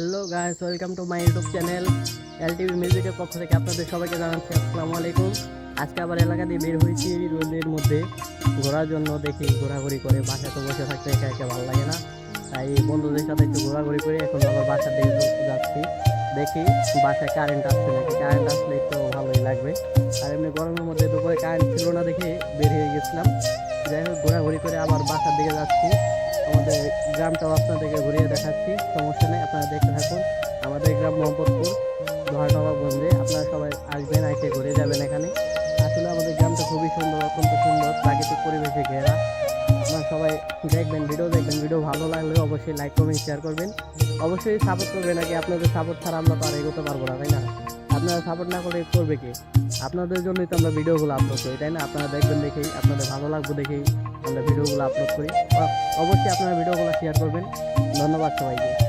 Hello guys welcome to my YouTube channel LTV মিউজিকের পক্ষ থেকে আপনাদের সবাইকে জানাচ্ছি আসসালামু আলাইকুম। আজকে আবার এলাকা দিয়ে বের হয়েছি রোদের মধ্যে। ঘোরার জন্য দেখি ঘোরাঘুরি করে বাসা তো বসে থাকতে একা একা ভালো লাগে না। তাই বন্ধুদের সাথে একটু ঘোরাঘুরি করে এখন আবার বাসার দিকে যাচ্ছি। দেখি বাসায় কারেন্ট আসছে নাকি? কারেন্ট আসলে একটু ভালোই লাগবে। আর এমনি গরমের মধ্যে দুপুরে কারেন্ট ছিল না দেখে বের হয়ে গেছিলাম। যাই হোক, ঘোরাঘুরি করে আবার বাসার দিকে যাচ্ছি। আমাদের গ্রামটাও আপনাদেরকে ঘুরিয়ে দেখাচ্ছি, সমস্যা নেই, আপনারা দেখতে থাকুন। আমাদের গ্রাম মোহাম্মদপুর লোহানবাবগঞ্জে আপনারা সবাই আসবেন এসে ঘুরে যাবেন এখানে। আসলে আমাদের গ্রামটা খুবই সুন্দর, অত্যন্ত সুন্দর, প্রাকৃতিক পরিবেশে ঘেরা। আপনারা সবাই দেখবেন, ভিডিও দেখবেন, ভিডিও ভালো লাগলে অবশ্যই লাইক, কমেন্ট শেয়ার করবেন। অবশ্যই সাপোর্ট করবেন নাকি আপনাদের সাপোর্ট ছাড়া আমরা তো আর এগোতে পারব না, তাই না? আপনারা সাপোর্ট না করলে করবে কি? আপনাদের জন্যই তো আমরা ভিডিওগুলো আপলোড করি, তাই না? আপনারা দেখবেন দেখেই, আপনাদের ভালো লাগবে দেখেই আমরা ভিডিওগুলো আপলোড করি। অবশ্যই আপনারা ভিডিওগুলো শেয়ার করবেন। ধন্যবাদ সবাইকে।